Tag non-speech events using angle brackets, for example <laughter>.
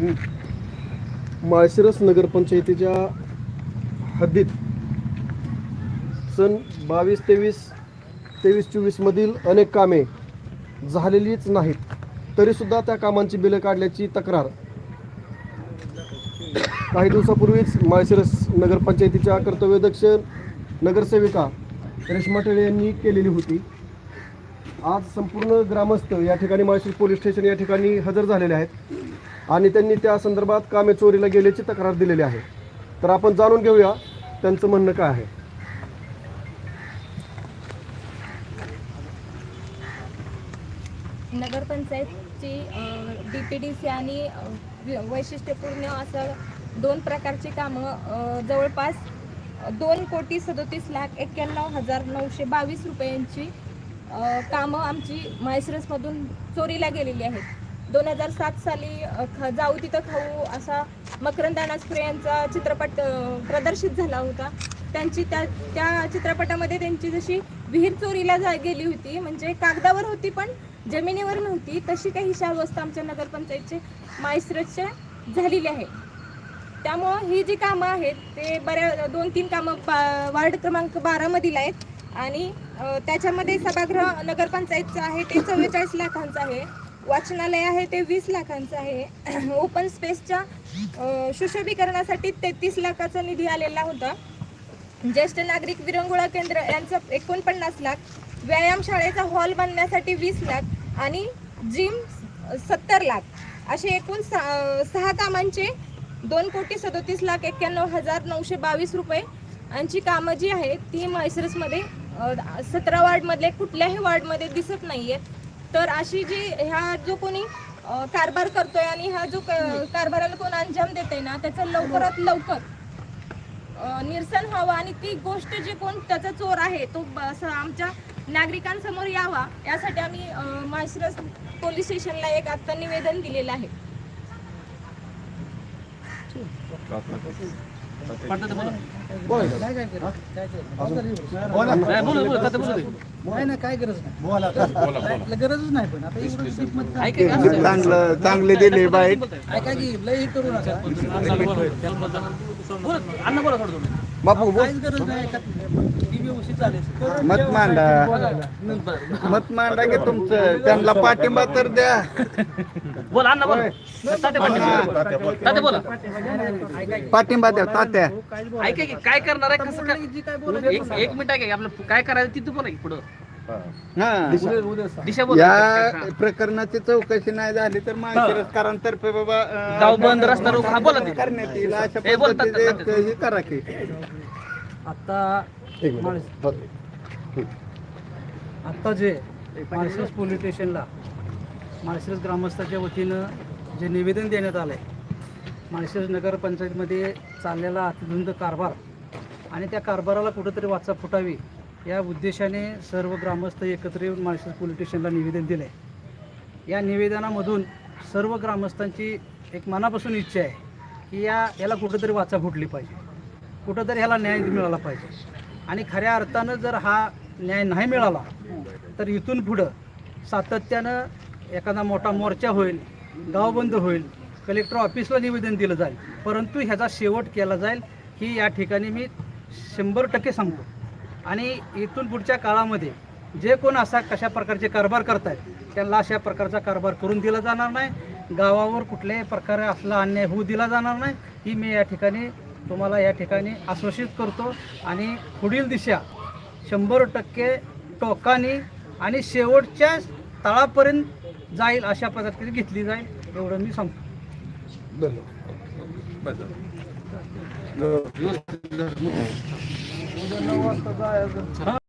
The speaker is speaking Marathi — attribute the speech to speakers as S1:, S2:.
S1: माळशिरस नगरपंचायतीच्या हद्दीत सन बावीस तेवीस तेवीस चोवीसमधील अनेक कामे झालेलीच नाहीत. तरीसुद्धा त्या कामांची बिलं काढल्याची तक्रार. काही दिवसापूर्वीच माळशिरस नगरपंचायतीच्या कर्तव्यदक्ष नगरसेविका रेश्मा टेळे यांनी केलेली होती. आज संपूर्ण ग्रामस्थ या ठिकाणी माळशिरस पोलीस स्टेशन या ठिकाणी हजर झालेले आहेत. आणि त्यांनी त्या संदर्भात कामे चोरीला गेल्याची तक्रार दिलेली आहे. तर आपण जाणून घेऊया त्यांचं म्हणणं काय आहे.
S2: नगरपंचायतची डी पी डी सी आणि वैशिष्ट्यपूर्ण असं दोन प्रकारची कामं जवळपास दोन कोटी सदोतीस लाख एक्क्याण्णव हजार नऊशे बावीस रुपयांची कामं आमची मायसरसमधून चोरीला गेलेली आहेत. दोन हजार सात साली ख जाऊ तिथं खाऊ असा मकरंद अनासपुरे यांचा चित्रपट प्रदर्शित झाला होता. त्यांची त्या त्या चित्रपटामध्ये त्यांची जशी विहीर चोरीला जा गेली होती म्हणजे कागदावर होती पण जमिनीवर नव्हती तशी काही अवस्था आमच्या नगरपंचायतचे मायस्रचे झालेली आहे. त्यामुळं ही जी कामं आहेत ते बऱ्या दोन तीन कामं वार्ड क्रमांक बारामधील आहेत. आणि त्याच्यामध्ये सभागृह नगरपंचायतचं आहे ते चव्वेचाळीस लाखांचं आहे. वाचनालय आहे ते वीस लाखांचं आहे. <clears throat> ओपन स्पेसच्या सुशोभीकरणासाठी तेहतीस लाखाचा निधी आलेला होता. ज्येष्ठ नागरिक विरंगुळा केंद्र यांचं एकोणपन्नास लाख. व्यायामशाळेचा हॉल बांधण्यासाठी वीस लाख. आणि जिम सत्तर लाख. असे एकूण सहा सहा कामांचे दोन कोटी सदोतीस लाख एक्क्याण्णव हजार नऊशे बावीस रुपये. यांची कामं जी आहेत ती म्हैसरसमध्ये सतरा वार्डमधले कुठल्याही वार्डमध्ये दिसत नाही आहेत तर अशी जी ह्या जो कोणी कारभार करतोय आणि हा जो क- कारभाराला कोण अंजाम देते ना त्याचं लवकरात लवकर निरसन व्हावं आणि ती गोष्ट जे कोण त्याचा चोर आहे तो आमच्या नागरिकांसमोर यावा यासाठी आम्ही माळशिरस पोलीस स्टेशनला एक आत्ता निवेदन दिलेलं आहे.
S3: नाही नाही काय गरज नाही. गरजच नाही पण. आता एवढं deep मध्ये काय-
S4: चांगलं चांगले दिले बाईट
S3: ऐका की लय हे करू नका.
S1: बापू बोल.
S3: काहीच गरज नाही ऐका. ती व्यवस्थित चालेल
S4: मत मांडा. मत मांडा की तुमचं. त्यांना पाठिंबा तर द्या.
S5: बोल अण्णा बोल. तात्या पाटील तात्या बोला.
S4: पाठिंबा द्या तात्या.
S5: ऐका की काय करणार आहे कसं काय
S3: जी काय बोलायचं
S5: एक एक मिनिट आहे की आपलं काय करायचं तिथं बोला की पुढं.
S4: हा.
S5: दिशा बोला.
S4: या प्रकरणाची चौकशी नाही झाली तर माहितीकरांतर्फे बाबा अं,
S5: गाव बंद, रस्ता रोको, हा बोला ते.
S4: करण्यात येईल. अशा
S5: हे बोलतात.
S4: हे करा की.
S3: आता आत्ता जे माळशिरस पोलीस स्टेशनला माळशिरस ग्रामस्थाच्या वतीनं जे निवेदन देण्यात आलं आहे माळशिरस नगरपंचायतमध्ये चाललेला अतिधुंद कारभार आणि त्या कारभाराला कुठंतरी वाचा फुटावी या उद्देशाने सर्व ग्रामस्थ एकत्र येऊन माळशिरस पोलीस स्टेशनला निवेदन दिलं आहे या निवेदनामधून सर्व ग्रामस्थांची एक मनापासून इच्छा आहे की या याला कुठंतरी वाचा फुटली पाहिजे. कुठंतरी ह्याला न्याय मिळाला पाहिजे. आणि खऱ्या अर्थानं जर हा न्याय नाही मिळाला तर इथून पुढं सातत्यानं एखादा मोठा मोर्चा होईल गाव बंद होईल कलेक्टर ऑफिसला निवेदन दिलं जाईल परंतु ह्याचा शेवट केला जाईल ही या ठिकाणी मी शंभर टक्के सांगतो. आणि इथून पुढच्या काळामध्ये जे कोण असा कशा प्रकारचे कारभार करतायत त्यांना अशा प्रकारचा कारभार करून दिला जाणार नाही. गावावर कुठल्याही प्रकारे असला अन्याय होऊ दिला जाणार नाही. ही मी या ठिकाणी तुम्हाला या ठिकाणी आश्वासित करतो. आणि पुढील दिशा शंभर टक्के टोकानी आणि शेवटच्या तळापर्यंत जाईल अशा पद्धतीने घेतली जाईल एवढं मी सांगतो.
S1: धन्यवाद